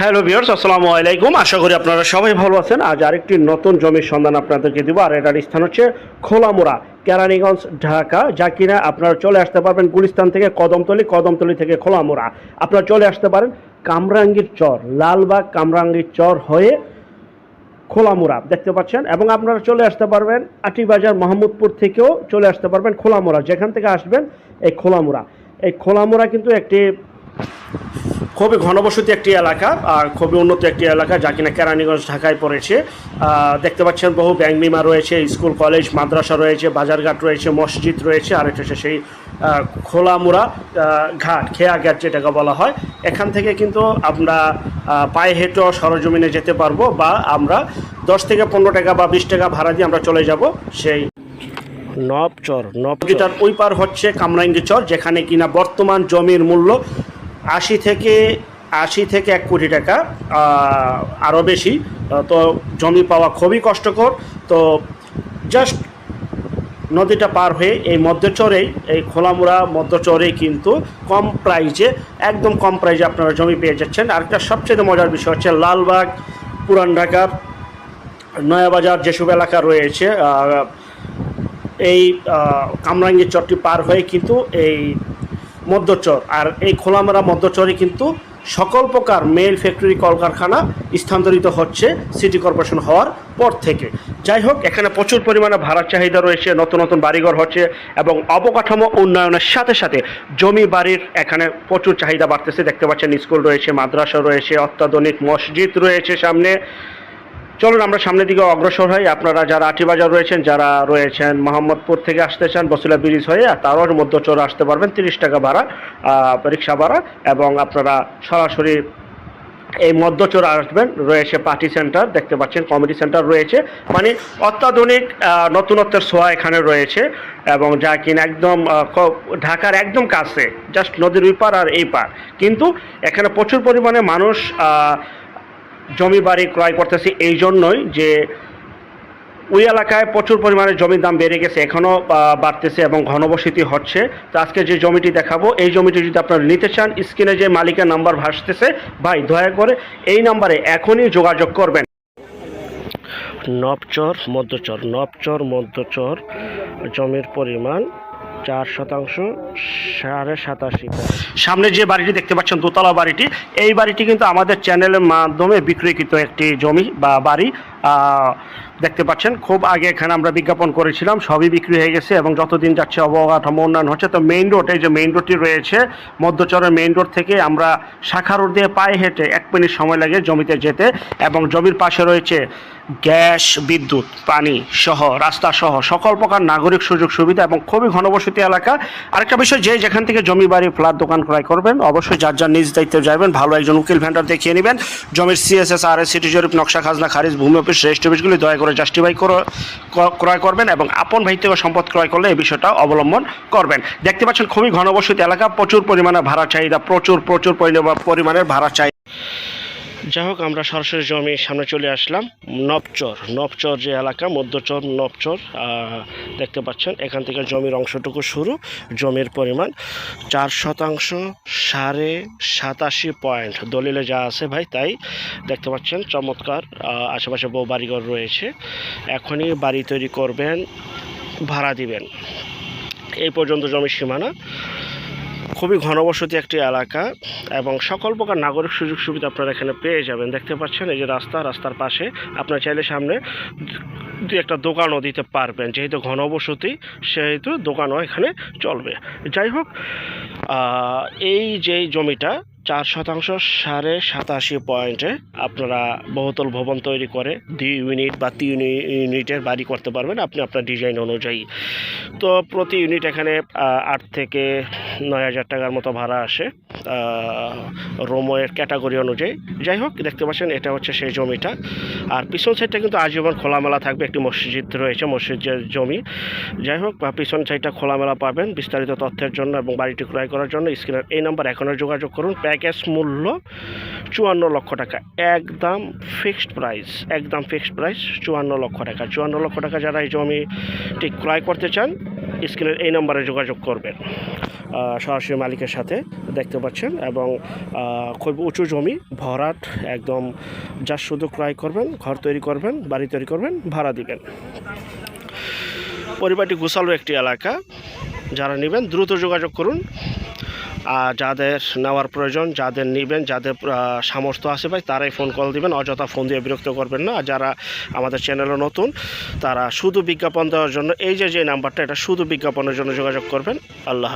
Hello viewers আসসালামু আলাইকুম। আশা করি আপনারা সবাই ভালো আছেন। আজ আরেকটি নতুন জমির সন্ধান আপনাদেরকে দিব। আর এটার স্থান হচ্ছে খোলামুড়া, কেরানীগঞ্জ, ঢাকা, যা কিনা আপনারা চলে আসতে পারবেন গুলিস্তান থেকে কদমতলি কদমতলি থেকে খোলামুড়া। আপনারা চলে আসতে পারেন কামরাঙ্গীর চর লালবাগ কামরাঙ্গীর চর হয়ে খোলামুড়া, দেখতে পাচ্ছেন? এবং আপনারা চলে আসতে পারবেন আটিবাজার মোহাম্মদপুর থেকেও চলে আসতে পারবেন খোলামুড়া। যেখান থেকে আসবেন এই খোলামুড়া। এই খোলামুড়া কিন্তু একটি খুবই ঘনবসতি একটি এলাকা আর খুবই উন্নত একটি এলাকা যা কিনা কেরানীগঞ্জ, ঢাকায় পড়েছে। দেখতে পাচ্ছেন বহু ব্যাংক বিমা রয়েছে, স্কুল, কলেজ, মাদ্রাসা রয়েছে, বাজারঘাট রয়েছে, মসজিদ রয়েছে, আর এটা হচ্ছে সেই খোলামুড়া ঘাট, খেয়া ঘাট যেটাকে বলা হয়। এখান থেকে কিন্তু আমরা পায়ে হেঁটেও সরজমিনে যেতে পারব বা আমরা দশ থেকে পনেরো টাকা বা বিশ টাকা ভাড়া দিয়ে আমরা চলে যাব সেই নবচর নবচর। ওই পার হচ্ছে কামরাঙ্গি চর, যেখানে কিনা বর্তমান জমির মূল্য আশি থেকে আশি থেকে এক কোটি টাকা আরও বেশি। তো জমি পাওয়া খুবই কষ্টকর। তো জাস্ট নদীটা পার হয়ে এই মধ্যচরেই এই খোলামুড়া মধ্যচরেই কিন্তু কম প্রাইজে একদম কম প্রাইজে আপনারা জমি পেয়ে যাচ্ছেন। আরেকটা সবচেয়ে মজার বিষয় হচ্ছে লালবাগ পুরান ঢাকার নয়াবাজার যেসব এলাকা রয়েছে এই আহ, কামরাঙ্গি চরটি পার হয়ে কিন্তু এই মধ্যচর। আর এই খোলামেরা মধ্যচরে কিন্তু সকল প্রকার মেল ফ্যাক্টরি কলকারখানা স্থানান্তরিত হচ্ছে সিটি কর্পোরেশন হওয়ার পর থেকে। যাই হোক, এখানে প্রচুর পরিমাণে ভাড়ার চাহিদা রয়েছে, নতুন নতুন বাড়িঘর হচ্ছে এবং অবকাঠামো উন্নয়নের সাথে সাথে জমি বাড়ির এখানে প্রচুর চাহিদা বাড়তেছে। দেখতে পাচ্ছেন, স্কুল রয়েছে, মাদ্রাসা রয়েছে, অত্যাধুনিক মসজিদ রয়েছে সামনে। চলুন, আমরা সামনের দিকে অগ্রসর হই। আপনারা যারা আটিবাজার রয়েছেন, যারা রয়েছেন মোহাম্মদপুর থেকে আসতে চান বসিলা ব্রিজ হয়ে, তারও মধ্যচর আসতে পারবেন, তিরিশ টাকা ভাড়া রিক্সা ভাড়া, এবং আপনারা সরাসরি এই মধ্যচর আসবেন, রয়েছে পার্টি সেন্টার, দেখতে পাচ্ছেন, কমেডি সেন্টার রয়েছে। মানে অত্যাধুনিক নতুনত্বের ছোঁয়া এখানে রয়েছে, এবং যা কিনা একদম ঢাকার একদম কাছে, জাস্ট নদীর ওই পার আর এই পার কিন্তু এখানে প্রচুর পরিমাণে মানুষ জমি বাড়ি ক্রয় করতেছি এই জন্যই যে ওই এলাকায় প্রচুর পরিমাণে জমির দাম বেড়ে গেছে, এখনও বাড়তেছে এবং ঘনবসতি হচ্ছে। তো আজকে যে জমিটি দেখাবো, এই জমিটি যদি আপনারা নিতে চান, স্ক্রিনে যে মালিকের নাম্বার ভাসতেছে, ভাই দয়া করে এই নাম্বারে এখনই যোগাযোগ করবেন। নবচর, মধ্যচর নবচর, মধ্যচর জমির পরিমাণ চার শতাংশ, সাড়ে সাতাশি সামনে যে বাড়িটি দেখতে পাচ্ছেন, দোতলা বাড়িটি, এই বাড়িটি কিন্তু আমাদের চ্যানেলের মাধ্যমে বিক্রয়কৃত একটি জমি বা বাড়ি। দেখতে পাচ্ছেন, খুব আগে এখানে আমরা বিজ্ঞাপন করেছিলাম, সবই বিক্রি হয়ে গেছে এবং যতদিন যাচ্ছে অবকাঠামো উন্নয়ন হচ্ছে, তো মেইন রোড এই যে মেইন রোডটি রয়েছে, মধ্যচরের মেইন রোড থেকে আমরা শাখা রোড দিয়ে পায়ে হেঁটে এক মিনিট সময় লাগে জমিতে যেতে এবং জমির পাশে রয়েছে গ্যাস, বিদ্যুৎ, পানি সহ, রাস্তা সহ, সকল প্রকার নাগরিক সুযোগ সুবিধা এবং খুবই ঘনবসতি এলাকা। আরেকটা বিষয়, যে যেখান থেকে জমি বাড়ি, ফ্ল্যাট, দোকান ক্রয় করবেন, অবশ্যই যার যার নিজ দায়িত্বে যাবেন, ভালো একজন উকিল ভেন্ডার দেখিয়ে নেবেন। জমির সিএসএস আর এস সিটি জরিপ নকশা খাজনা, খারিজ, ভূমি অফিস রেজিস্ট্রি অফিসগুলি দয়া করে জাস্টিফাই ক্রয় করবেন এবং আপন ভাই থেকে সম্পদ ক্রয় করলে এই বিষয়টা অবলম্বন করবেন। দেখতে পাচ্ছেন খুবই ঘনবসতি এলাকা, প্রচুর পরিমাণে ভাড়া চাহিদা, প্রচুর প্রচুর পরিমাণে পরিমাণের ভাড়া চাহিদা। যাই হোক, আমরা সরাসরি জমির সামনে চলে আসলাম। নবচর নবচর যে এলাকা, মধ্যচর, নবচর দেখতে পাচ্ছেন, এখান থেকে জমির অংশটুকু শুরু, জমির পরিমাণ চার শতাংশ সাড়ে সাতাশি পয়েন্ট। দলিলে যা আছে ভাই, তাই দেখতে পাচ্ছেন, চমৎকার আশেপাশে বউ বাড়িঘর রয়েছে। এখনই বাড়ি তৈরি করবেন, ভাড়া দিবেন। এই পর্যন্ত জমির সীমানা। খুবই ঘনবসতি একটি এলাকা এবং সকল প্রকার নাগরিক সুযোগ সুবিধা আপনারা এখানে পেয়ে যাবেন। দেখতে পাচ্ছেন এই যে রাস্তা, রাস্তার পাশে আপনার চাইলে সামনে দু একটা দোকানও দিতে পারবেন। যেহেতু ঘনবসতি, সেহেতু দোকানও এখানে চলবে। যাই হোক এই যে জমিটা চার শতাংশ সাড়ে সাতাশি পয়েন্টে আপনারা বহুতল ভবন তৈরি করে দুই ইউনিট বা তিন ইউনিটের বাড়ি করতে পারবেন আপনি আপনার ডিজাইন অনুযায়ী। তো প্রতি ইউনিট এখানে আট থেকে নয় হাজার টাকার মতো ভাড়া আসে। রোমের ক্যাটাগরি অনুযায়ী। যাই হোক, দেখতে পাচ্ছেন, এটা হচ্ছে সেই জমিটা। আর পিছন সাইডটা কিন্তু আজীবন খোলামেলা থাকবে, একটি মসজিদ রয়েছে, মসজিদের জমি। যাই হোক বা পিছন সাইডটা খোলামেলা পাবেন, বিস্তারিত তথ্যের জন্য এবং বাড়িটি ক্রয় করার জন্য। স্ক্রিনের এই নাম্বার, এখনও যোগাযোগ করুন। প্যাকেজ মূল্য চুয়ান্ন লক্ষ টাকা। একদম ফিক্সড প্রাইস, একদম ফিক্সড প্রাইস চুয়ান্ন লক্ষ টাকা। চুয়ান্ন লক্ষ টাকা যারা এই জমিটি ক্রয় করতে চান স্ক্রিনের এই নাম্বারে যোগাযোগ করবেন। সরাসরি মালিকের সাথে দেখতে পাচ্ছেন এবং খুব উঁচু জমি, ভরাট, একদম যা শুধু ক্রয় করবেন, ঘর তৈরি করবেন, বাড়ি তৈরি করবেন, ভাড়া দিবেন। পরিবারটি গোসালো একটি এলাকা। যারা নেবেন দ্রুত যোগাযোগ করুন। আর যাদের নেওয়ার প্রয়োজন, যাদের নেবেন, যাদের সামর্থ্য আছে ভাই, তারাই ফোন কল দিবেন, অযথা ফোন দিয়ে বিরক্ত করবেন না। যারা আমাদের চ্যানেলে নতুন, তারা শুধু বিজ্ঞাপন দেওয়ার জন্য, এই যে যে নাম্বারটা এটা শুধু বিজ্ঞাপনের জন্য যোগাযোগ করবেন। আল্লাহ